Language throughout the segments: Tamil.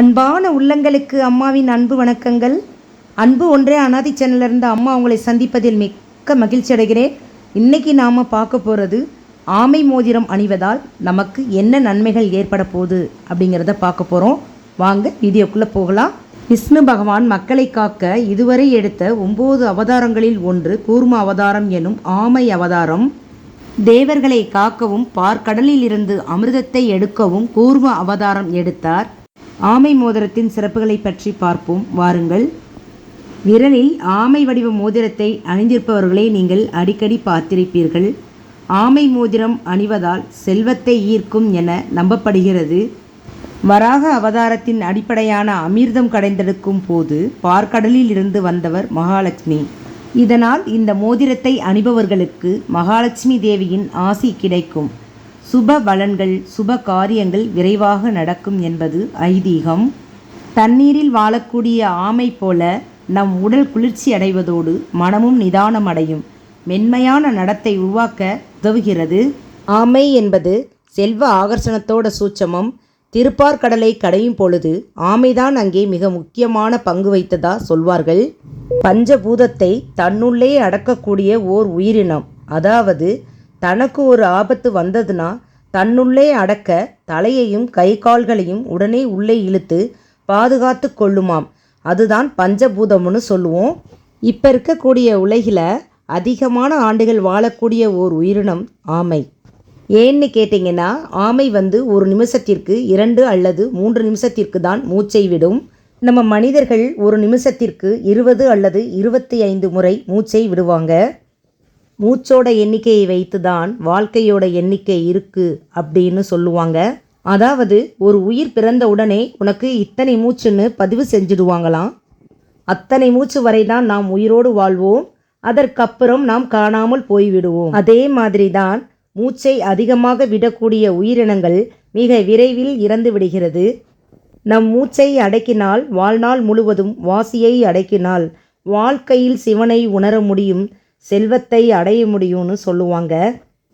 அன்பான உள்ளங்களுக்கு அம்மாவின் அன்பு வணக்கங்கள். அன்பு ஒன்றே அனாதி சேனலிருந்து அம்மா உங்களை சந்திப்பதில் மிக்க மகிழ்ச்சி அடைகிறேன். இன்றைக்கி நாம் பார்க்க போகிறது ஆமை மோதிரம் அணிவதால் நமக்கு என்ன நன்மைகள் ஏற்பட போகுது அப்படிங்கிறத பார்க்க போகிறோம் வாங்க வீடியோக்குள்ளே போகலாம். விஷ்ணு பகவான் மக்களை காக்க இதுவரை எடுத்த ஒம்பது அவதாரங்களில் ஒன்று கூர்ம அவதாரம் எனும் ஆமை அவதாரம். தேவர்களை காக்கவும் பார்க்கடலில் இருந்து அமிர்தத்தை எடுக்கவும் கூர்ம அவதாரம் எடுத்தார். ஆமை மோதிரத்தின் சிறப்புகளை பற்றி பார்ப்போம். வாருங்கள். விரலில் ஆமை வடிவ மோதிரத்தை அணிந்திருப்பவர்களை நீங்கள் அடிக்கடி பார்த்திருப்பீர்கள். ஆமை மோதிரம் அணிவதால் செல்வத்தை ஈர்க்கும் என நம்பப்படுகிறது. வராக அவதாரத்தின் அடிப்படையான அமிர்தம் கடைந்தெடுக்கும் போது பார்க்கடலில் இருந்து வந்தவர் மகாலட்சுமி. இதனால் இந்த மோதிரத்தை அணிபவர்களுக்கு மகாலட்சுமி தேவியின் ஆசி கிடைக்கும். சுப பலன்கள் சுப காரியங்கள் விரைவாக நடக்கும் என்பது ஐதீகம். தண்ணீரில் வாழக்கூடிய ஆமை போல நம் உடல் குளிர்ச்சி அடைவதோடு மனமும் நிதானம் அடையும். மென்மையான நடத்தை உருவாக்க உதவுகிறது. ஆமை என்பது செல்வ ஆகர்ஷணத்தோட சூட்சமம். திருப்பார்கடலை கடையும் பொழுது ஆமைதான் அங்கே மிக முக்கியமான பங்கு வைத்ததா சொல்வார்கள். பஞ்சபூதத்தை தன்னுள்ளே அடக்கக்கூடிய ஓர் உயிரினம். அதாவது தனக்கு ஒரு ஆபத்து வந்ததுன்னா தன்னுள்ளே அடக்க தலையையும் கை கால்களையும் உடனே உள்ளே இழுத்து பாதுகாத்து கொள்ளுமாம். அதுதான் பஞ்சபூதம்னு சொல்லுவோம். இப்போ இருக்கக்கூடிய உலகில் அதிகமான ஆண்டுகள் வாழக்கூடிய ஓர் உயிரினம் ஆமை. ஏன்னு கேட்டிங்கன்னா ஆமை வந்து ஒரு நிமிஷத்திற்கு இரண்டு அல்லது மூன்று நிமிஷத்திற்கு தான் மூச்சை விடும். நம்ம மனிதர்கள் ஒரு நிமிஷத்திற்கு இருபது அல்லது இருபத்தி ஐந்து முறை மூச்சை விடுவாங்க. மூச்சோட எண்ணிக்கையை வைத்து தான் வாழ்க்கையோட எண்ணிக்கை இருக்கு அப்படின்னு சொல்லுவாங்க. அதாவது ஒரு உயிர் பிறந்த உடனே உனக்கு இத்தனை மூச்சுன்னு பதிவு செஞ்சிடுவாங்களாம். அத்தனை மூச்சு வரை தான் நாம் உயிரோடு வாழ்வோம். அதற்கப்புறம் நாம் காணாமல் போய்விடுவோம். அதே மாதிரி தான் மூச்சை அதிகமாக விடக்கூடிய உயிரினங்கள் மிக விரைவில் இறந்து விடுகிறது. நம் மூச்சை அடக்கினால் வாழ்நாள் முழுவதும் வாசியை அடக்கினால் வாழ்க்கையில் சிவனை உணர முடியும். செல்வத்தை அடைய முடியும்னு சொல்லுவாங்க.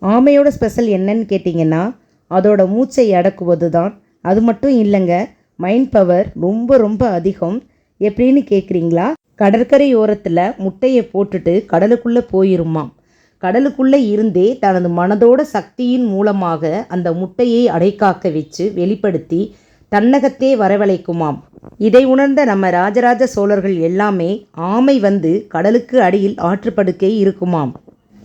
ஆமையோட ஸ்பெஷல் என்னன்னு கேட்டிங்கன்னா அதோட மூச்சை அடக்குவது தான் அது மட்டும் இல்லைங்க மைண்ட் பவர் ரொம்ப ரொம்ப அதிகம். எப்படின்னு கேட்குறீங்களா கடற்கரையோரத்தில் முட்டையை போட்டுட்டு கடலுக்குள்ளே போயிருமாம். கடலுக்குள்ளே இருந்தே தனது மனதோட சக்தியின் மூலமாக அந்த முட்டையை அடைக்காக்க வச்சு வெளிப்படுத்தி தன்னகத்தே வரவழைக்குமாம். இதை உணர்ந்த நம்ம ராஜராஜ சோழர்கள் எல்லாமே ஆமை வந்து கடலுக்கு அடியில் ஆற்றுப்படுக்கை இருக்குமாம்.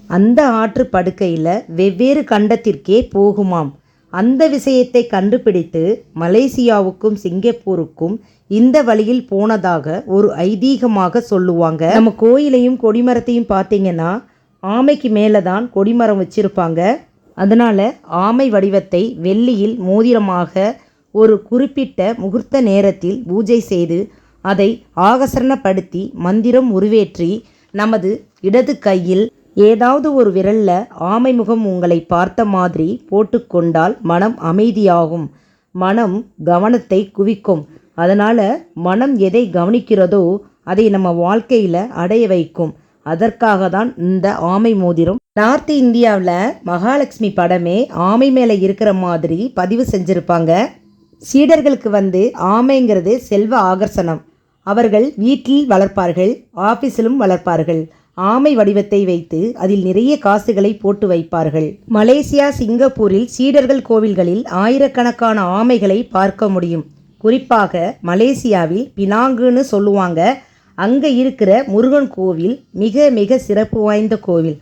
அந்த ஆற்று படுக்கையில் வெவ்வேறு கண்டத்திற்கே போகுமாம். அந்த விஷயத்தை கண்டுபிடித்து மலேசியாவுக்கும் சிங்கப்பூருக்கும் இந்த வழியில் போனதாக ஒரு ஐதீகமாக சொல்லுவாங்க. நம்ம கோயிலையும் கொடிமரத்தையும் பார்த்தீங்கன்னா ஆமைக்கு மேலே தான் கொடிமரம் வச்சிருப்பாங்க. அதனால் ஆமை வடிவத்தை வெள்ளியில் மோதிரமாக ஒரு குறிப்பிட்ட முகூர்த்த நேரத்தில் பூஜை செய்து அதை ஆகசரணப்படுத்தி மந்திரம் உருவேற்றி நமது இடது கையில் ஏதாவது ஒரு விரல்ல ஆமை முகம் உங்களை பார்த்த மாதிரி போட்டுக்கொண்டால் மனம் அமைதியாகும். மனம் கவனத்தை குவிக்கும். அதனால் மனம் எதை கவனிக்கிறதோ அதை நம்ம வாழ்க்கையில் அடைய வைக்கும். அதற்காக தான் இந்த ஆமை மோதிரம். நார்த் இந்தியாவில் மகாலட்சுமி படமே ஆமை மேலே இருக்கிற மாதிரி பதிவு செஞ்சுருப்பாங்க. சீடர்களுக்கு வந்து ஆமைங்கிறது செல்வ ஆகர்ஷணம். அவர்கள் வீட்டில் வளர்ப்பார்கள் ஆஃபீஸிலும் வளர்ப்பார்கள். ஆமை வடிவத்தை வைத்து அதில் நிறைய காசுகளை போட்டு வைப்பார்கள். மலேசியா சிங்கப்பூரில் சீடர்கள் கோவில்களில் ஆயிரக்கணக்கான ஆமைகளை பார்க்க முடியும். குறிப்பாக மலேசியாவில் பினாங்குன்னு சொல்லுவாங்க. அங்கே இருக்கிற முருகன் கோவில் மிக மிக சிறப்பு வாய்ந்த கோவில்.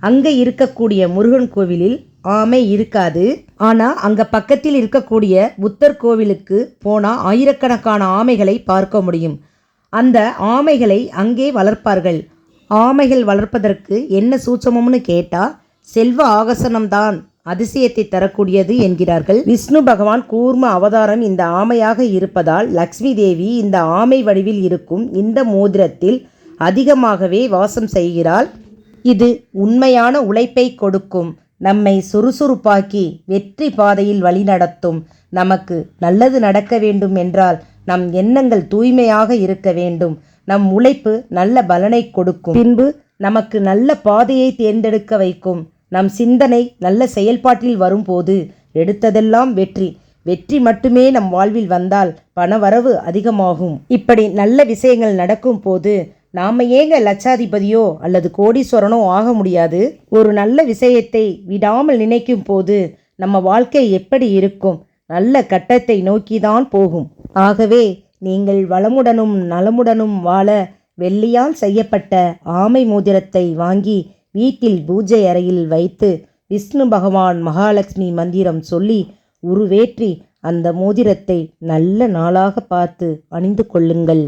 அங்கே இருக்கக்கூடிய முருகன் கோவிலில் ஆமை இருக்காது. ஆனால் அங்கே பக்கத்தில் இருக்கக்கூடிய புத்தர் கோவிலுக்கு போனால் ஆயிரக்கணக்கான ஆமைகளை பார்க்க முடியும். அந்த ஆமைகளை அங்கே வளர்ப்பார்கள். ஆமைகள் வளர்ப்பதற்கு என்ன சூட்சமம்னு கேட்டால் செல்வ ஆகசனம்தான் அதிசயத்தை தரக்கூடியது என்கிறார்கள். விஷ்ணு பகவான் கூர்ம அவதாரம் இந்த ஆமையாக இருப்பதால் லக்ஷ்மி தேவி இந்த ஆமை வடிவில் இருக்கும் இந்த மோதிரத்தில் அதிகமாகவே வாசம் செய்கிறாள். இது உண்மையான உழைப்பை கொடுக்கும். நம்மை சுறுசுறுப்பாக்கி வெற்றி பாதையில் வழிநடத்தும் நமக்கு நல்லது நடக்க வேண்டும் என்றால் நம் எண்ணங்கள் தூய்மையாக இருக்க வேண்டும். நம் உழைப்பு நல்ல பலனை கொடுக்கும். பின்பு நமக்கு நல்ல பாதையை தேர்ந்தெடுக்க வைக்கும். நம் சிந்தனை நல்ல செயல்பாட்டில் வரும்போது எடுத்ததெல்லாம் வெற்றி. வெற்றி மட்டுமே நம் வாழ்வில் வந்தால் பணவரவு அதிகமாகும். இப்படி நல்ல விஷயங்கள் நடக்கும் போது நாம ஏங்க லட்சாதிபதியோ அல்லது கோடீஸ்வரனோ ஆக முடியாது? ஒரு நல்ல விஷயத்தை விடாமல் நினைக்கும் போது நம்ம வாழ்க்கை எப்படி இருக்கும்? நல்ல கட்டத்தை நோக்கிதான் போகும். ஆகவே நீங்கள் வளமுடனும் நலமுடனும் வாழ வெள்ளியால் செய்யப்பட்ட ஆமை மோதிரத்தை வாங்கி வீட்டில் பூஜை அறையில் வைத்து விஷ்ணு பகவான் மகாலட்சுமி மந்திரம் சொல்லி உருவேற்றி அந்த மோதிரத்தை நல்ல நாளாக பார்த்து அணிந்து கொள்ளுங்கள்.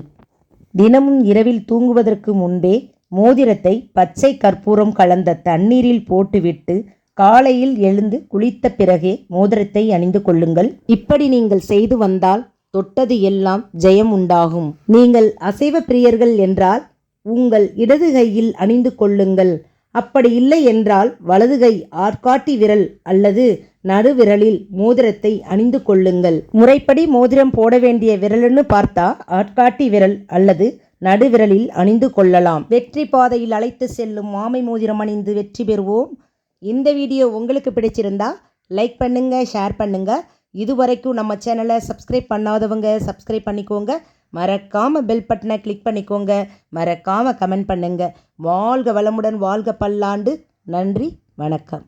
தினமும் இரவில் தூங்குவதற்கு முன்பே மோதிரத்தை பச்சை கற்பூரம் கலந்த தண்ணீரில் போட்டுவிட்டு காலையில் எழுந்து குளித்த பிறகே மோதிரத்தை அணிந்து கொள்ளுங்கள். இப்படி நீங்கள் செய்து வந்தால் தொட்டது எல்லாம் ஜெயம் உண்டாகும். நீங்கள் அசைவ பிரியர்கள் என்றால் உங்கள் இடது கையில் அணிந்து கொள்ளுங்கள். அப்படி இல்லை என்றால் வலது கை ஆட்காட்டி விரல் அல்லது நடுவிரலில் மோதிரத்தை அணிந்து கொள்ளுங்கள். முறைப்படி மோதிரம் போட வேண்டிய விரலுன்னு பார்த்தா ஆட்காட்டி விரல் அல்லது நடுவிரலில் அணிந்து கொள்ளலாம். வெற்றி பாதையில் அழைத்து செல்லும் மாமை மோதிரம் அணிந்து வெற்றி பெறுவோம். இந்த வீடியோ உங்களுக்கு பிடிச்சிருந்தா லைக் பண்ணுங்க ஷேர் பண்ணுங்க. இதுவரைக்கும் நம்ம சேனலை சப்ஸ்கிரைப் பண்ணாதவங்க சப்ஸ்கிரைப் பண்ணிக்கோங்க. மறக்காம பெல் பட்டனை கிளிக் பண்ணிக்கோங்க. மறக்காம கமெண்ட் பண்ணுங்க. வாழ்க வளமுடன் வாழ்க பல்லாண்டு. நன்றி வணக்கம்.